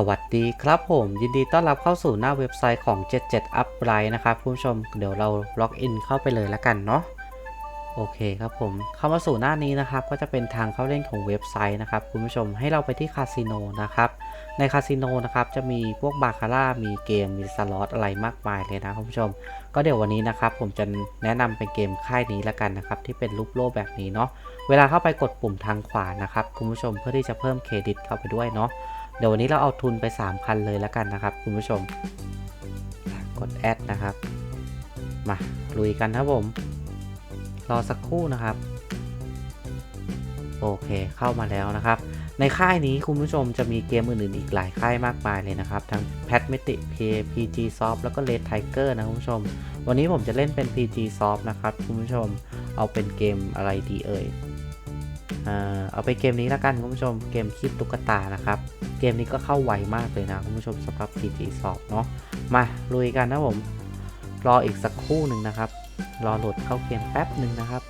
สวัสดีครับผมยินดีต้อนรับเข้าสู่หน้าเว็บไซต์ของ 77 Upright นะครับคุณผู้ชมเดี๋ยวเราล็อกอินเข้าไปเลยแล้วกันเนาะโอเคครับผมเข้ามาสู่หน้านี้นะครับ ก็จะเป็นทางเข้าเล่นของเว็บไซต์นะครับคุณผู้ชมให้เราไปที่คาสิโนนะครับในคาสิโนนะครับจะมีพวกบาคาร่ามีเกมมีสล็อตอะไรมากมายเลยนะคุณผู้ชม ก็เดี๋ยววันนี้นะครับผมจะแนะนำเป็นเกมค่ายนี้ล้วกันนะครับที่เป็นรูปโลกแบบนี้เนาะเวลาเข้าไปกดปุ่มทางขวานะครับคุณผู้ชมเพื่อที่จะเพิ่มเครดิตเข้าไปด้วยเนาะ เดี๋ยววันนี้เราเอาทุนไป 3,000 เลยแล้วกันนะครับ คุณผู้ชม กดแอดนะครับ มาลุยกันครับผม รอสักครู่นะครับ โอเคเข้ามาแล้วนะครับ ในค่ายนี้คุณผู้ชมจะมีเกมอื่นๆอีกหลายค่ายมากมายเลยนะครับ ทั้ง p a t m e t i p PG Soft แล้วก็ Red Tiger นะคุณผู้ชม วันนี้ผมจะเล่นเป็น PG Soft นะครับคุณผู้ชม เอาเป็นเกมอะไรดีเอ่ย เอาไปเกมนี้แล้วกันคุณผู้ชมเกมคีบตุ๊กตานะครับ เกมนี้ก็เข้าไวมากเลยนะคุณผู้ชมสำหรับ PG Soft เนาะมาลุยกันนะผม รออีกสักครู่หนึ่งนะครับ รอโหลดเข้าเกมแป๊บหนึ่งนะครับ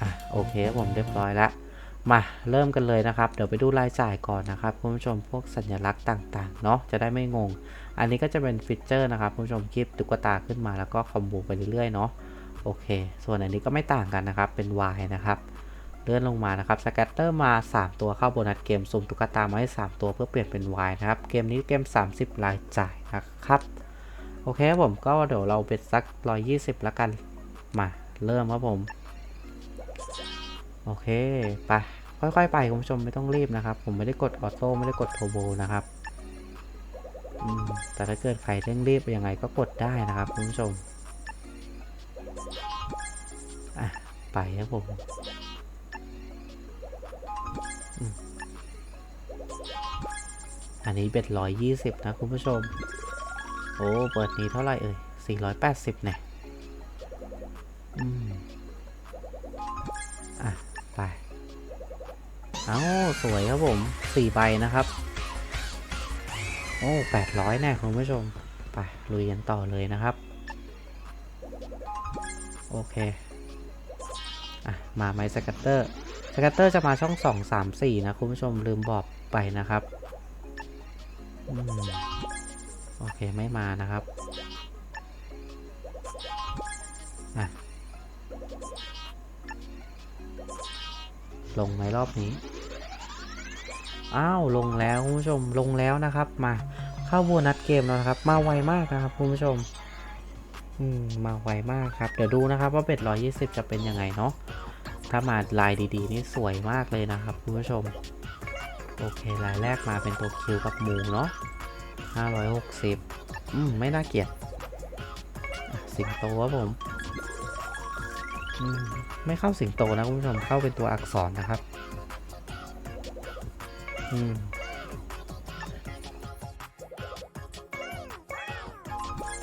อะโอเคผมเรียบร้อยแล้วมาเริ่มกันเลยนะครับ เดี๋ยวไปดูรายจ่ายก่อนนะครับคุณผู้ชมพวกสัญลักษณ์ต่างๆเนาะจะได้ไม่งง อันนี้ก็จะเป็นฟีเจอร์นะครับคุณผู้ชมคลิปตุ๊กตาขึ้นมาแล้วก็คอมโบไปเรื่อยๆเนาะ โอเค ส่วนอันนี้ก็ไม่ต่างกันนะครับ เป็น Y นะครับ เลื่อนลงมานะครับ สแกตเตอร์มา 3 ตัวเข้าโบนัสเกมสุ่มตุ๊กตามาให้ 3 ตัวเพื่อเปลี่ยนเป็น Y นะครับ เกมนี้เกม 30 รายจ่ายนะครับ โอเคครับผมก็เดี๋ยวเราเป็นสัก 120 แล้วกัน มาเริ่มครับผม โอเค ไป ค่อยๆ ไปคุณผู้ชมไม่ต้องรีบนะครับ ผมไม่ได้กดออโต้ไม่ได้กดโทโบนะครับแต่ถ้าเกิดใครเร่งรีบยังไงก็กดได้นะครับคุณผู้ชม ไปครับผมอันนี้เบ็ดร้อยยี่สิบนะคุณผู้ชม โอ้ เปิดนี้เท่าไหร่เอ่ยสี่ร้อยแปดสิบเนี่ยอืมอะ ไป เอาสวยครับผมสี่ใบนะครับ โอ้แปดร้อยแน่คุณผู้ชม ไป ลุยกันต่อเลยนะครับ โอเค มาไมสกัตเตอร์สกัตเตอร์จะมาช่องสองสามสี่นะ คุณผู้ชมลืมบอกไปนะครับอโอเค ไม่มานะครับอะลงไหมรอบนี้ อ้าว ลงแล้วคุณผู้ชมลงแล้วนะครับ มาเข้าโบนัสเกมแล้วนะครับ มาไวมากนะครับคุณผู้ชม อืมมาไวมากครับ เดี๋ยวดูนะครับว่าเบ็ดร้อยยี่สิบจะเป็นยังไงเนาะ ถ้ามาลายดีๆ นี่สวยมากเลยนะครับคุณผู้ชม โอเคลายแรกมาเป็นตัวคิวกับหมูเนาะ560 อืม ไม่น่าเกลียดสิงโตครับผมอืมไม่เข้าสิงโตนะคุณผู้ชมเข้าเป็นตัวอักษรนะครับ อืม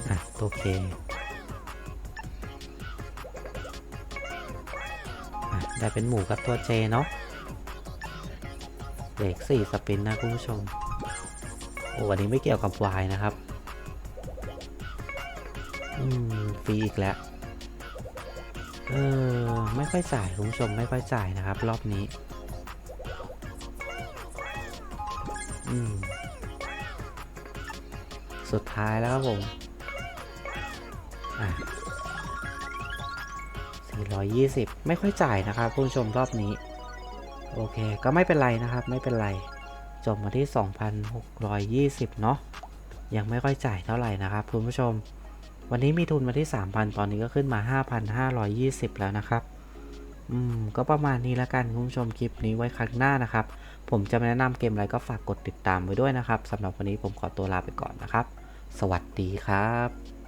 อะโอเค ได้เป็นหมูกับตัวเจเนาะเด็กสี่สปินนะคุณผู้ชม โอ้วันนี้ไม่เกี่ยวกับวายนะครับ อืมฟรีอีกแล้ว เออ ไม่ค่อยจ่ายคุณผู้ชมไม่ค่อยจ่ายนะครับ รอบนี้ อืม สุดท้ายแล้วครับผม อะ 420 ไม่ค่อยจ่ายนะครับคุณผู้ชมรอบนี้ โอเค ก็ไม่เป็นไรนะครับ ไม่เป็นไร จบมาที่ 2,620 เนาะ ยังไม่ค่อยจ่ายเท่าไหร่นะครับคุณผู้ชม วันนี้มีทุนมาที่ 3,000 ตอนนี้ก็ขึ้นมา 5,520 แล้วนะครับ อืม ก็ประมาณนี้แล้วกันคุณผู้ชมคลิปนี้ไว้ครั้งหน้านะครับ ผมจะมาแนะนำเกมอะไรก็ฝากกดติดตามไว้ด้วยนะครับสำหรับวันนี้ผมขอตัวลาไปก่อนนะครับ สวัสดีครับ